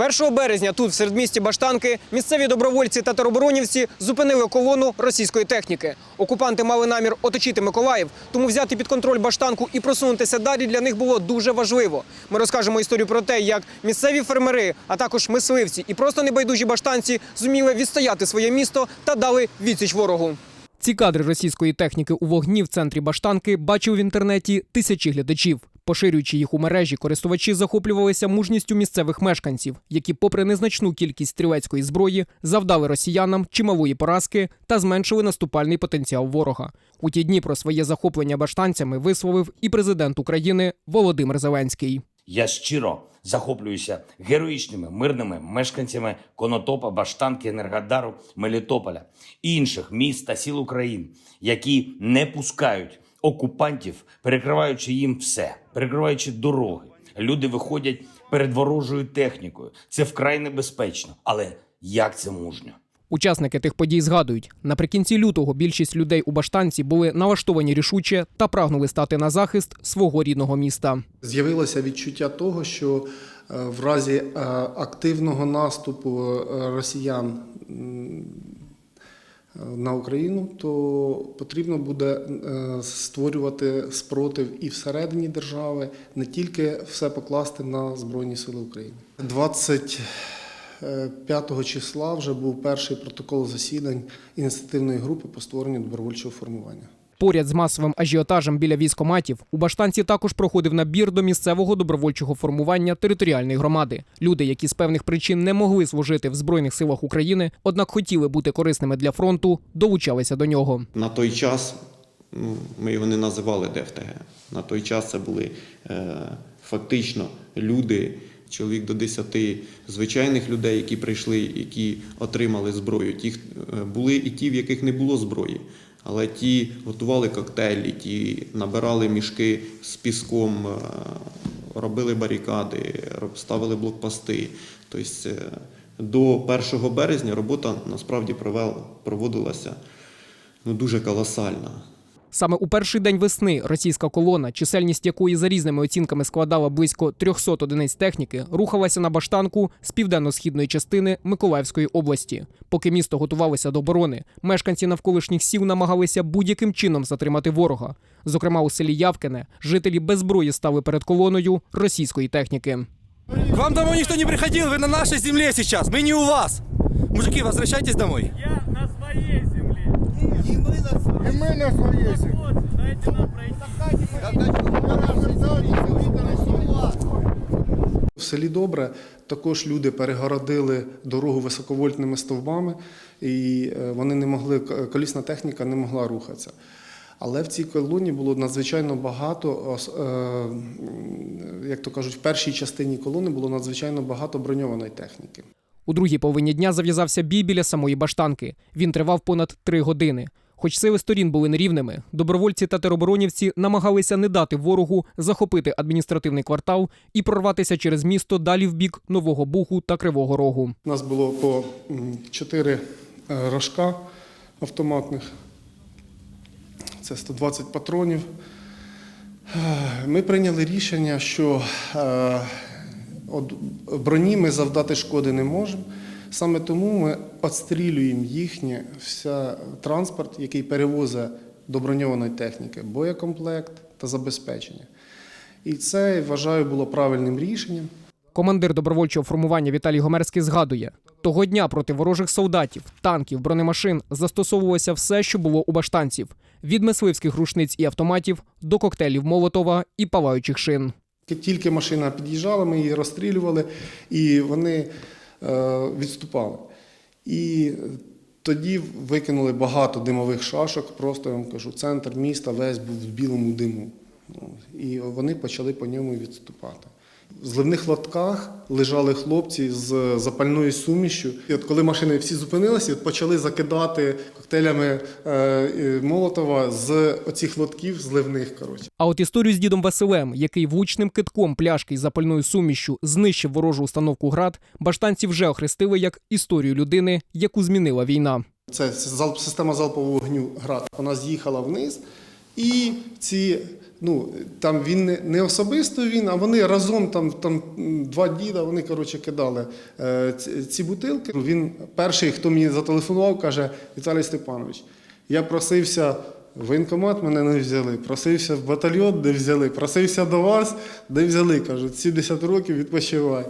1 березня тут, в середмісті Баштанки, місцеві добровольці та тероборонівці зупинили колону російської техніки. Окупанти мали намір оточити Миколаїв, тому взяти під контроль Баштанку і просунутися далі для них було дуже важливо. Ми розкажемо історію про те, як місцеві фермери, а також мисливці і просто небайдужі баштанці зуміли відстояти своє місто та дали відсіч ворогу. Ці кадри російської техніки у вогні в центрі Баштанки бачив в інтернеті тисячі глядачів. Поширюючи їх у мережі, користувачі захоплювалися мужністю місцевих мешканців, які, попри незначну кількість стрілецької зброї, завдали росіянам чималої поразки та зменшили наступальний потенціал ворога. У ті дні про своє захоплення баштанцями висловив і президент України Володимир Зеленський. Я щиро захоплююся героїчними мирними мешканцями Конотопа, Баштанки, Енергодару, Мелітополя і інших міст та сіл України, які не пускають окупантів, перекриваючи їм все, перекриваючи дороги. Люди виходять перед ворожою технікою. Це вкрай небезпечно, але як це мужньо? Учасники тих подій згадують, наприкінці лютого більшість людей у Баштанці були налаштовані рішуче та прагнули стати на захист свого рідного міста. З'явилося відчуття того, що е, в разі е, активного наступу е, росіян на Україну, то потрібно буде е, створювати спротив і всередині держави, не тільки все покласти на Збройні Сили України. 25 числа вже був перший протокол засідань ініціативної групи по створенню добровольчого формування. Поряд з масовим ажіотажем біля військоматів у Баштанці також проходив набір до місцевого добровольчого формування територіальної громади. Люди, які з певних причин не могли служити в збройних силах України, однак хотіли бути корисними для фронту, долучалися до нього. На той час ну, ми його не називали ДФТГ. На той час це були е, фактично люди, чоловік до 10 звичайних людей, які прийшли, які отримали зброю. Ті е, були і ті, в яких не було зброї. Але ті готували коктейлі, ті набирали мішки з піском, е, робили барикади, ставили блокпости. Тобто е, до 1 березня робота насправді проводилася ну, дуже колосальна. Саме у перший день весни російська колона, чисельність якої за різними оцінками складала близько 300 одиниць техніки, рухалася на баштанку з південно-східної частини Миколаївської області. Поки місто готувалося до оборони, мешканці навколишніх сіл намагалися будь-яким чином затримати ворога. Зокрема, у селі Явкине жителі без зброї стали перед колоною російської техніки. К вам домой никто не приходил, вы на нашей земле сейчас, мы не у вас. Мужики, возвращайтесь домой. Я на своей земле. И мы на своей. И мы на своей. Дайте нам пройти. В селі Добре також люди перегородили дорогу високовольтними стовбами, і е, вони не могли, колісна техніка не могла рухатися. Але в цій колоні було надзвичайно багато, е, як то кажуть, в першій частині колони було надзвичайно багато броньованої техніки. У другій половині дня зав'язався бій біля самої баштанки. Він тривав понад три години. Хоч сили сторін були нерівними, добровольці та тероборонівці намагалися не дати ворогу захопити адміністративний квартал і прорватися через місто далі в бік Нового Буху та Кривого Рогу. У нас було по чотири е, рожка автоматних. Це 120 патронів. Е, Ми прийняли рішення, що е, броні ми завдати шкоди не можемо. Саме тому ми обстрілюємо їхній вся транспорт, який перевозить до броньованої техніки, боєкомплект та забезпечення. І це, вважаю, було правильним рішенням. Командир добровольчого формування Віталій Гомерський згадує: того дня проти ворожих солдатів, танків, бронемашин застосовувалося все, що було у баштанців: від мисливських рушниць і автоматів до коктейлів Молотова і палаючих шин. Тільки машина під'їжджала, ми її розстрілювали, і вони відступали. І тоді викинули багато димових шашок, просто я вам кажу, центр міста весь був в білому диму. І вони почали по ньому відступати. В зливних лотках лежали хлопці з запальною сумішю. І от коли машини всі зупинилися, от почали закидати коктейлями е, е, Молотова з оцих лотків зливних. Коротше. А от історію з дідом Василем, який влучним китком пляшки із запальною сумішю знищив ворожу установку град, баштанці вже охрестили як історію людини, яку змінила війна. Це залп, система залпового вогню град. Вона з'їхала вниз, і ці Ну, там він не, особисто він, а вони разом там, там два діда, вони коротше кидали е, ці, ці бутилки. Він перший, хто мені зателефонував, каже: Віталій Степанович, я просився в воєнкомат, мене не взяли. Просився в батальйон, де взяли. Просився до вас, де взяли. Кажуть, 70 років відпочивай.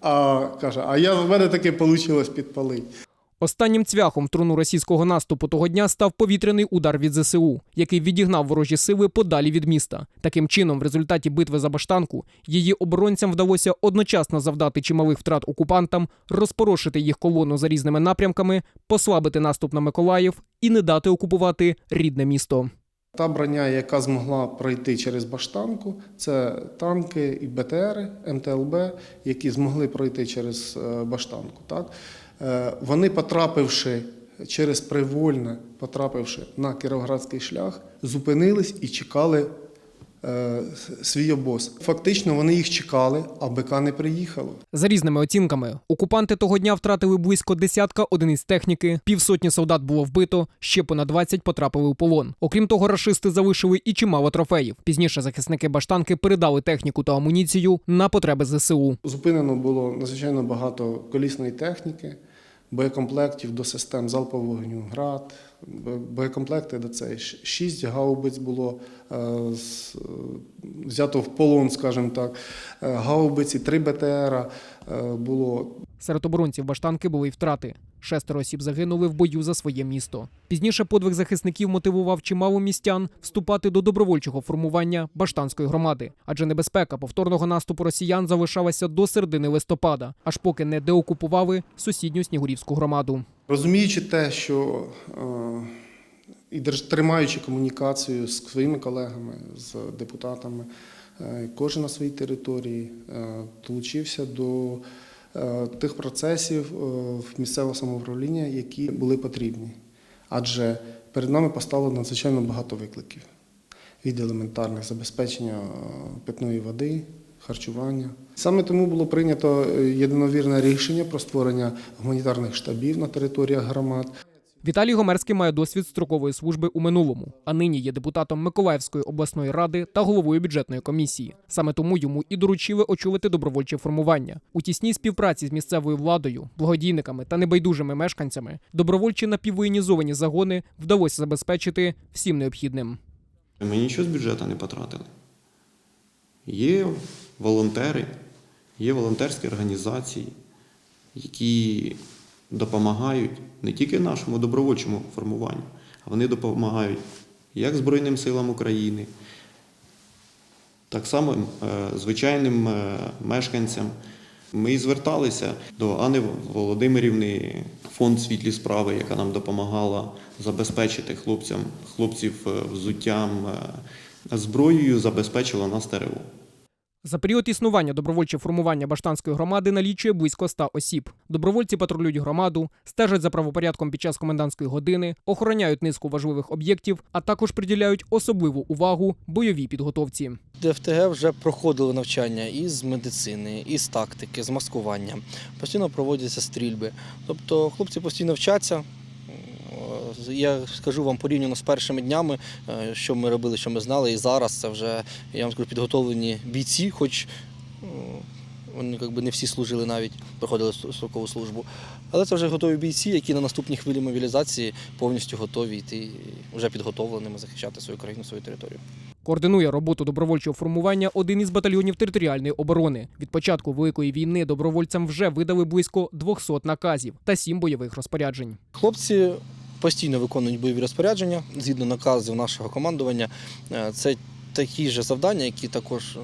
А каже, а я в мене таке вийшло підпалити. Останнім цвяхом в труну російського наступу того дня став повітряний удар від ЗСУ, який відігнав ворожі сили подалі від міста. Таким чином, в результаті битви за баштанку, її оборонцям вдалося одночасно завдати чималих втрат окупантам, розпорошити їх колону за різними напрямками, послабити наступ на Миколаїв і не дати окупувати рідне місто. Та броня, яка змогла пройти через баштанку, це танки і БТРи, МТЛБ, які змогли пройти через е, баштанку. Так? Е, Вони, потрапивши через Привольне, потрапивши на Кіровоградський шлях, зупинились і чекали е, свій обоз. Фактично вони їх чекали, а БК не приїхало. За різними оцінками, окупанти того дня втратили близько десятка одиниць техніки, півсотні солдат було вбито, ще понад 20 потрапили у полон. Окрім того, рашисти залишили і чимало трофеїв. Пізніше захисники баштанки передали техніку та амуніцію на потреби ЗСУ. Зупинено було надзвичайно багато колісної техніки, боєкомплектів до систем залпового вогню ГРАД, боєкомплекти до цей шість гаубиць було е, взято в полон, скажімо так. Е, Гаубиці, три БТРа е, було Серед оборонців баштанки були й втрати. Шестеро осіб загинули в бою за своє місто. Пізніше подвиг захисників мотивував чимало містян вступати до добровольчого формування баштанської громади, адже небезпека повторного наступу росіян залишалася до середини листопада, аж поки не деокупували сусідню снігурівську громаду. Розуміючи те, що е, і тримаючи комунікацію з своїми колегами, з депутатами, е, кожен на своїй території е, долучився до тих процесів е, в місцевого самоуправління, які були потрібні. Адже перед нами постало надзвичайно багато викликів від елементарних забезпечення е, питної води, харчування. Саме тому було прийнято е, єдиновірне рішення про створення гуманітарних штабів на територіях громад. Віталій Гомерський має досвід строкової служби у минулому, а нині є депутатом Миколаївської обласної ради та головою бюджетної комісії. Саме тому йому і доручили очолити добровольче формування у тісній співпраці з місцевою владою, благодійниками та небайдужими мешканцями. Добровольчі напіввоєнізовані загони вдалося забезпечити всім необхідним. Ми нічого з бюджету не потратили. Є волонтери, є волонтерські організації, які допомагають не тільки нашому добровольчому формуванню, а вони допомагають як Збройним силам України, так само е, звичайним е, мешканцям. Ми і зверталися до Анни Володимирівни, фонд світлі справи, яка нам допомагала забезпечити хлопцям, хлопців е, взуттям, зброєю, забезпечила нас ТРО. За період існування добровольче формування Баштанської громади налічує близько ста осіб. Добровольці патрулюють громаду, стежать за правопорядком під час комендантської години, охороняють низку важливих об'єктів, а також приділяють особливу увагу бойовій підготовці. ДФТГ вже проходили навчання із медицини, із тактики, з маскування. Постійно проводяться стрільби. Тобто хлопці постійно вчаться. Е, Я скажу вам порівняно з першими днями, е, що ми робили, що ми знали, і зараз це вже я вам скажу підготовлені бійці, хоч е, вони якби не всі служили навіть, проходили строкову службу. Але це вже готові бійці, які на наступній хвилі мобілізації повністю готові йти вже підготовленими захищати свою країну, свою територію. Координує роботу добровольчого формування один із батальйонів територіальної оборони. Від початку великої війни добровольцям вже видали близько 200 наказів та 7 бойових розпоряджень. Хлопці постійно виконують бойові розпорядження згідно наказів нашого командування. Е, Це такі ж завдання, які також е,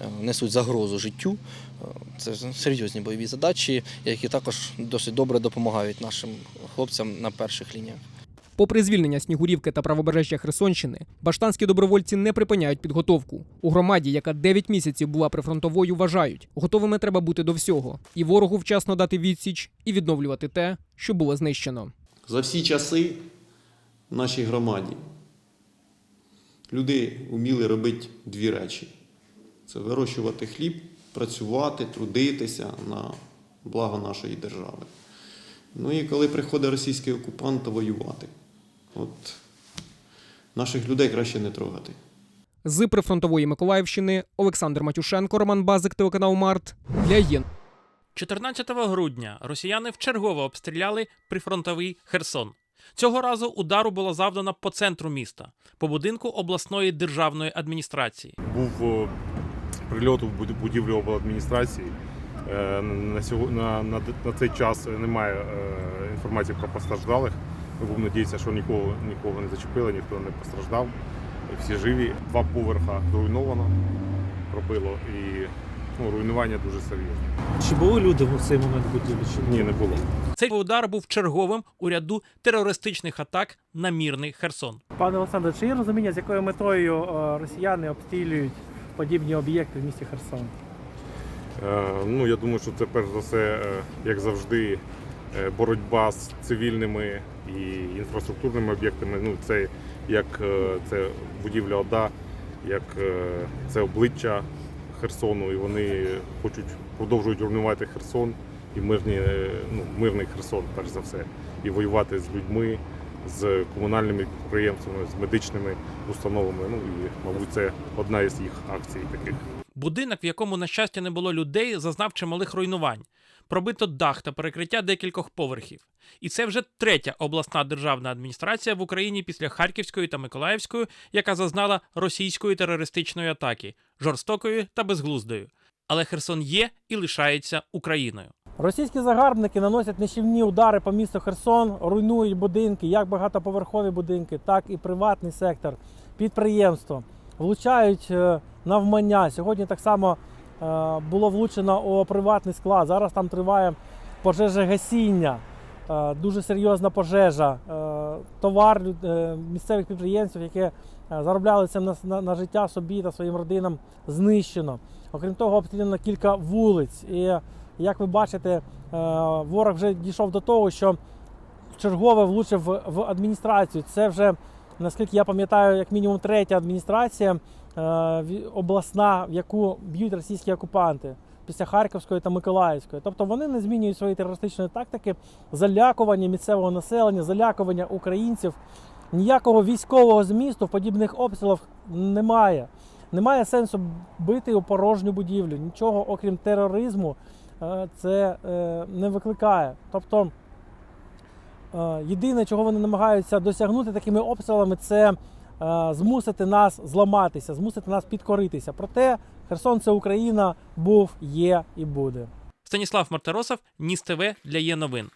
е, несуть загрозу життю. Це серйозні бойові задачі, які також досить добре допомагають нашим хлопцям на перших лініях. Попри звільнення Снігурівки та правобережжя Херсонщини, баштанські добровольці не припиняють підготовку. У громаді, яка 9 місяців була прифронтовою, вважають, готовими треба бути до всього і ворогу вчасно дати відсіч, і відновлювати те, що було знищено. За всі часи в нашій громаді люди вміли робити дві речі: це вирощувати хліб, працювати, трудитися на благо нашої держави. Ну і коли приходить російський окупант, то воювати. От наших людей краще не трогати. З прифронтової Миколаївщини Олександр Матюшенко, Роман Базик, телеканал Март для ЄН. 14 грудня росіяни вчергово обстріляли прифронтовий Херсон. Цього разу удару було завдано по центру міста, по будинку обласної державної адміністрації. був е, прильот у буд- будівлю обладміністрації. Е, На, на, на, на цей час немає е, інформації про постраждалих. Ми будемо надіятися, що нікого, нікого не зачепило, ніхто не постраждав. Всі живі. Два поверха зруйновано, пробило і ну, руйнування дуже серйозне. Чи були люди в цей момент будівлі? Чи ні? Ні, не було. Цей удар був черговим у ряду терористичних атак на мірний Херсон. Пане Олександре, чи є розуміння, з якою метою е, росіяни обстрілюють подібні об'єкти в місті Херсон? Е, Ну, я думаю, що це перш за все, е, як завжди, е, боротьба з цивільними і інфраструктурними об'єктами. Ну, це як е, це будівля ОДА, як е, це обличчя Херсону, і вони хочуть продовжують руйнувати Херсон і мирні, е, ну, мирний Херсон, перш за все, і воювати з людьми, з комунальними підприємствами, з медичними установами. Ну і, мабуть, це одна із їх акцій таких. Будинок, в якому, на щастя, не було людей, зазнав чималих руйнувань. Пробито дах та перекриття декількох поверхів. І це вже третя обласна державна адміністрація в Україні після Харківської та Миколаївської, яка зазнала російської терористичної атаки, жорстокої та безглуздої. Але Херсон є і лишається Україною. Російські загарбники наносять нищівні удари по місту Херсон, руйнують будинки, як багатоповерхові будинки, так і приватний сектор, підприємство, влучають е, навмання. Сьогодні так само було влучено у приватний склад. Зараз там триває пожежогасіння, е, дуже серйозна пожежа. Е, Товар е, місцевих підприємців, які е, заробляли цим на, на, на життя собі та своїм родинам, знищено. Окрім того, обстріляно кілька вулиць. І як ви бачите, е, ворог вже дійшов до того, що чергове влучив в- адміністрацію. Це вже, наскільки я пам'ятаю, як мінімум третя адміністрація е, обласна, в яку б'ють російські окупанти після Харківської та Миколаївської. Тобто вони не змінюють свої терористичної тактики, залякування місцевого населення, залякування українців. Ніякого військового змісту в подібних обстрілах немає. Немає сенсу бити у порожню будівлю. Нічого, окрім тероризму, е, це е, не викликає. Тобто е, єдине, чого вони намагаються досягнути такими обстрілами, це е, змусити нас зламатися, змусити нас підкоритися. Проте Херсон це Україна був, є і буде. Станіслав Мартиросов, Ніс ТВ для Є новин.